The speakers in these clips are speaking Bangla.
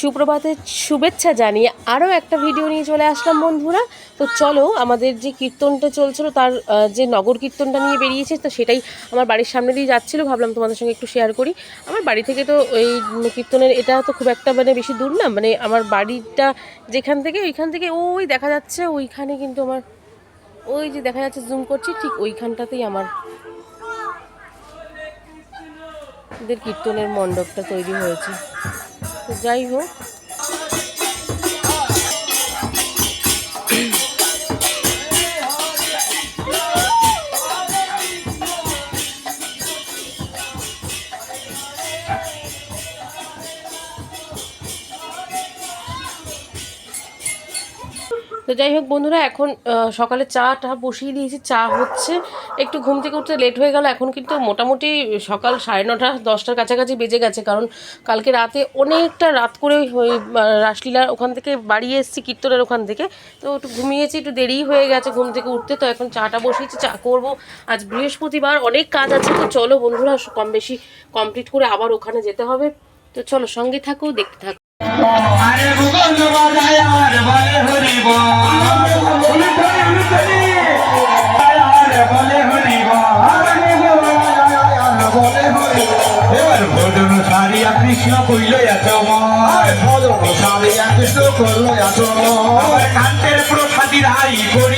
সুপ্রভাতের শুভেচ্ছা জানিয়ে আরও একটা ভিডিও নিয়ে চলে আসলাম, বন্ধুরা। তো চলো, আমাদের যে কীর্তনটা চলছিল, তার যে নগর কীর্তনটা নিয়ে বেরিয়েছে, তো সেটাই আমার বাড়ির সামনে দিয়ে যাচ্ছিল। ভাবলাম তোমাদের সঙ্গে একটু শেয়ার করি। আমার বাড়ি থেকে তো এই কীর্তনের, এটা তো খুব একটা মানে বেশি দূর না মানে আমার বাড়িটা যেখান থেকে, ওইখান থেকে, ওই দেখা যাচ্ছে, ওইখানে কিন্তু আমার, ওই যে দেখা যাচ্ছে জুম করছি, ঠিক ওইখানটাতেই আমার কীর্তনের মণ্ডপটা তৈরি হয়েছে। যাই হোক তো যাই হোক বন্ধুরা, এখন সকালে চা টা বসিয়ে দিয়েছি, চা হচ্ছে। একটু ঘুম থেকে উঠতে লেট হয়ে গেল, এখন কিন্তু মোটামুটি সকাল সাড়ে নটা, দশটার কাছাকাছি বেজে গেছে, কারণ কালকে রাতে অনেকটা রাত করে ওই রাসলীলার ওখান থেকে বাড়ি এসেছি, কীর্তনের ওখান থেকে। তো একটু ঘুমিয়েছি, একটু দেরি হয়ে গেছে ঘুম থেকে উঠতে, তো এখন চাটা বসিয়েছি, চা করব। আজ বৃহস্পতিবার, অনেক কাজ আছে, তো চলো বন্ধুরা, কম বেশি কমপ্লিট করে আবার ওখানে যেতে হবে। তো চলো সঙ্গে থাকো, দেখতে থাকো। আরে ভূগোল বাজায় আর বলে হরি বল। উলুধরি উলুধরি আর বলে হরি বল এবার ভোজন। সারিয়া কৃষ্ণ কইল এত সারিয়া কৃষ্ণ কান্তের প্রসাদী রাই করিল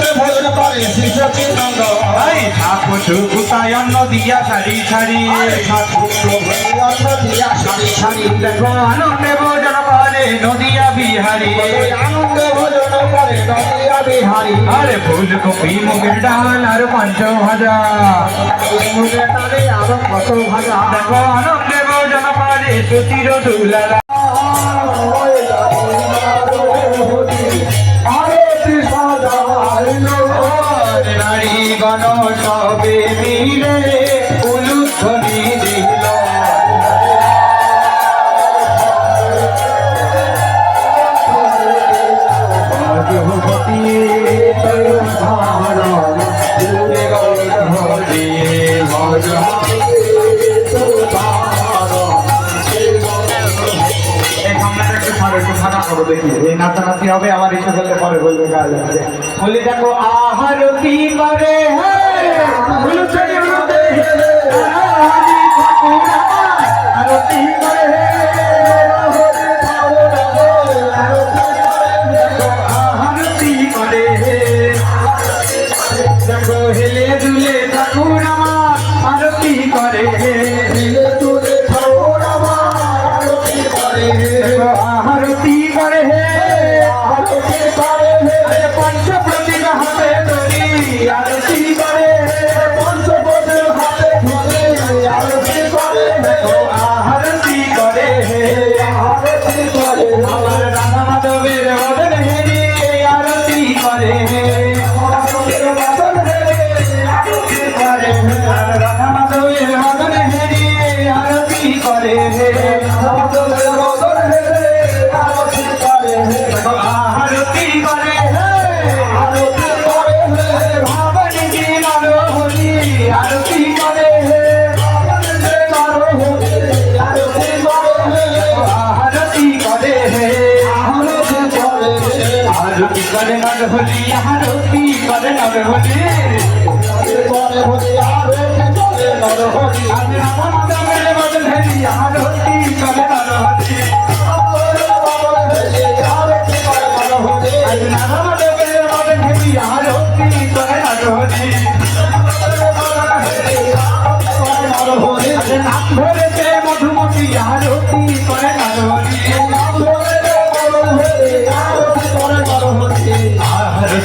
ভোজন করে শ্রী সচিনন্দ এই ঠাকুর সুকুতায় অন্ন দিয়া সারি সারি দেখো আনন্দে ভোজন করে নদিয়া বিহারি। আনন্দে ভোজন করে নদিয়া বিহারি। আরে ফুলকপি মুগের ডাল আর পঞ্চ ভাজা মুগের ডালে আরও কত ভাজা। দেখো আনন্দে ভোজন করে সুচির দুলালা। এই নাচানাচি হবে আমার ইচ্ছা করলে পরে বলবে গাল বলি দেখো আহারতি করে উলুচনি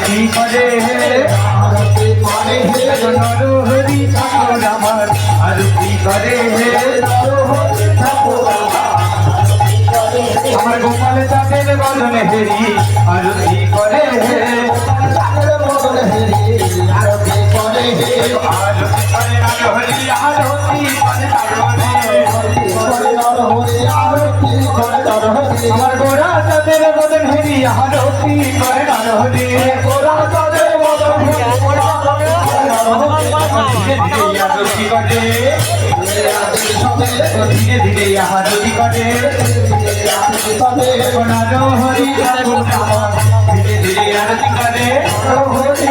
আরতি করে আরতি করে নরহরি ঠাকুর আমার আরতি করে আমার গোপাল চাঁদের বদন হেরি আরতি করে আরতি করে আরতি করে নরহরি, আরতি করে আমার গোরা তাদের বদন হেরি আরতি করে আরতি গোরা তাদের বদন হেরি আরতি কাটে ধীরে ধীরে আরতি কাটে তাদের ধীরে ধীরে আরতি কাটে হরি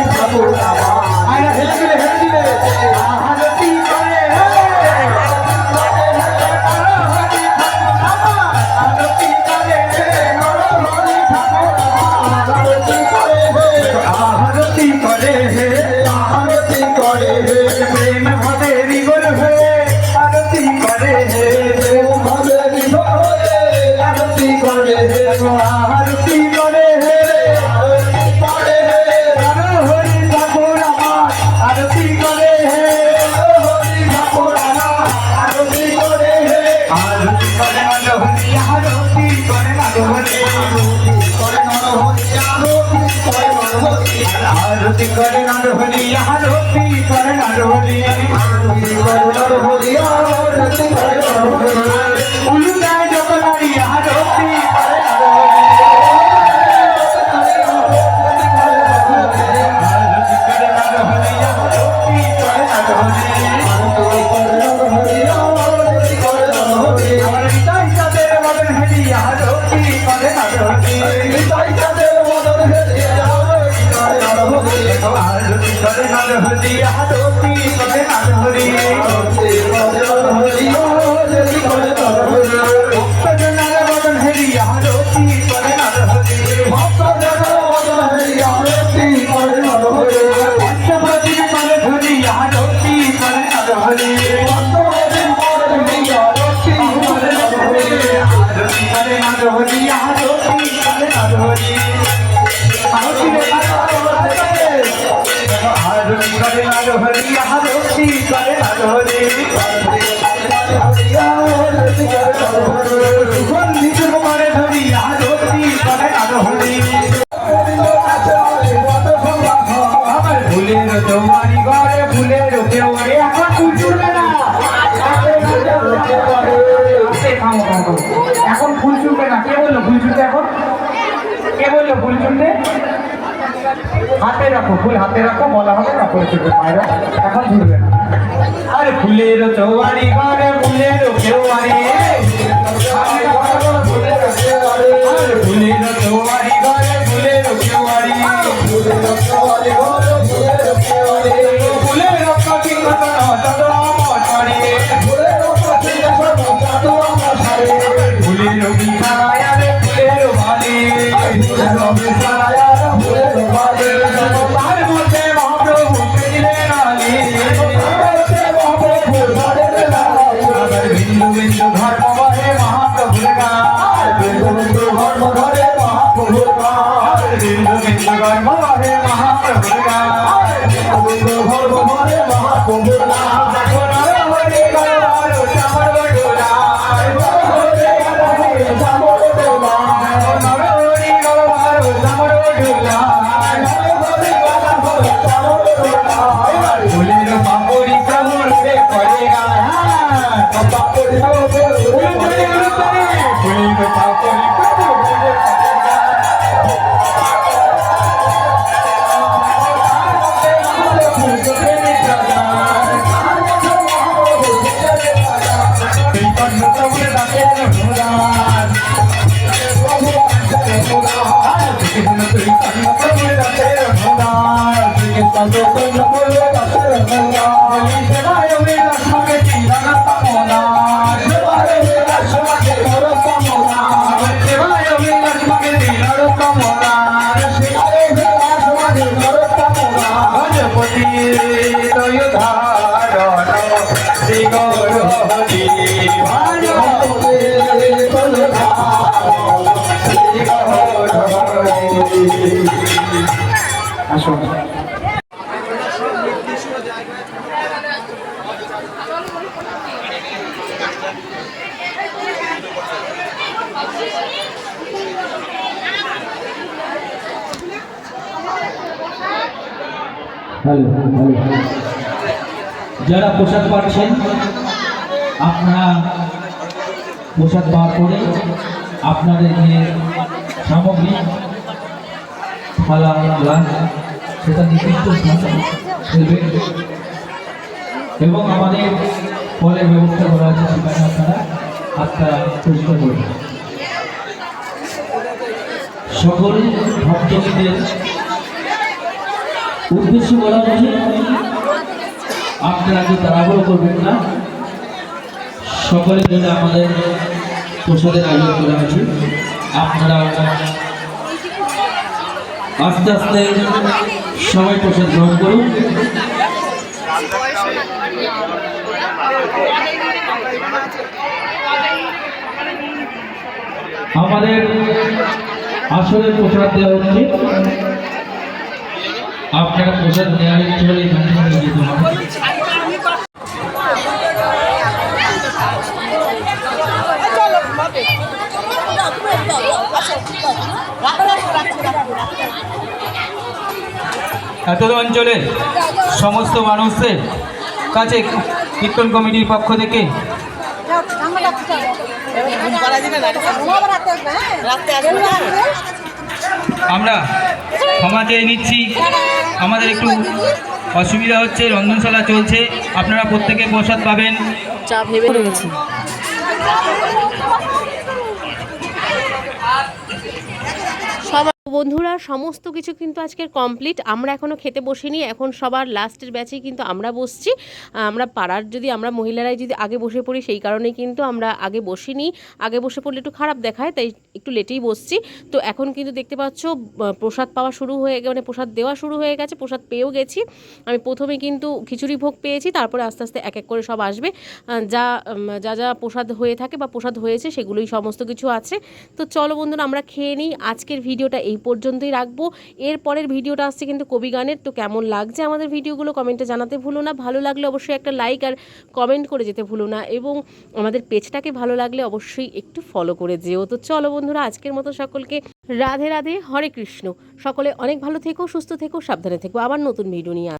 है আরতি করে নার হরিয়া আরতি করে নার আরতি করে নার আরতি করে নার হরিয়া আরতি করে হরে হরি আরতি করে হরি আরতি করে হরি আরতি করে হরি হাতে রাখো, ফুল হাতে রাখো, বলা হবে না পরিচিত মায়েরা। এখন ঘুরবে না। আরে ফুলের চৌবাড়ি ঘরে যারা পোশাক পাচ্ছেন আপনারা পোশাক পাওয়ার পরে আপনাদেরকে সামগ্রী থালা গ্লাস সেটা এবং আমাদের ফলের ব্যবস্থা করা আছে সেখানে আপনারা হাতটা পরিষ্কার করবেন সকল ভক্তদের উদ্দেশ্য বলা হচ্ছে, আপনারা যে তাড়াহুড়ো করবেন না। সকলের জন্য আমাদের প্রসাদের আয়োজন করা আছে আপনারা আস্তে আস্তে সবাই প্রসাদ গ্রহণ করুন। আমাদের আসলে প্রসাদ দেওয়া হচ্ছে আপনারা প্রসাদ এখান থেকে নিয়ে যেতে হবে এত অঞ্চলের সমস্ত মানুষদের কাছে কীর্তন কমিটির পক্ষ থেকে আমরা ক্ষমা চেয়ে নিচ্ছি। আমাদের একটু অসুবিধা হচ্ছে, রন্ধনশালা চলছে। আপনারা প্রত্যেকে প্রসাদ পাবেন। চা ভেবে বন্ধুরা, সমস্ত কিছু কিন্তু আজকের কমপ্লিট আমরা এখনও খেতে বসিনি, এখন সবার লাস্টের ব্যাচেই কিন্তু আমরা বসছি। আমরা পাড়ার যদি আমরা মহিলারাই যদি আগে বসে পড়ি, সেই কারণেই কিন্তু আমরা আগে বসিনি। আগে বসে পড়লে একটু খারাপ দেখায়, তাই একটু লেটেই বসছি। তো এখন কিন্তু দেখতে পাচ্ছ প্রসাদ পাওয়া শুরু হয়ে মানে প্রসাদ দেওয়া শুরু হয়ে গেছে, প্রসাদ পেয়েও গেছি। আমি প্রথমে কিন্তু খিচুড়ি ভোগ পেয়েছি, তারপরে আস্তে আস্তে এক এক করে সব আসবে। যা যা যা প্রসাদ হয়ে থাকে বা প্রসাদ হয়েছে, সেগুলোই সমস্ত কিছু আছে। তো চলো বন্ধুরা, আমরা খেয়ে নিই। আজকের ভিডিওটা এই পর্যন্তই রাখব। এর পরের ভিডিওটা আসছে কিন্তু কবি গানের। তো কেমন লাগছে আমাদের ভিডিওগুলো কমেন্টে জানাতে ভুলো না। ভালো লাগলে অবশ্যই একটা লাইক আর কমেন্ট করে যেতে ভুলো না। এবং আমাদের পেজটাকে ভালো লাগলে অবশ্যই একটু ফলো করে যেও। তো চলো বন্ধুরা, আজকের মতো সকলকে রাধে রাধে, হরে কৃষ্ণ। সকলে অনেক ভালো থেকো, সুস্থ থেকো, সাবধানে থেকো। আবার নতুন ভিডিও নিয়ে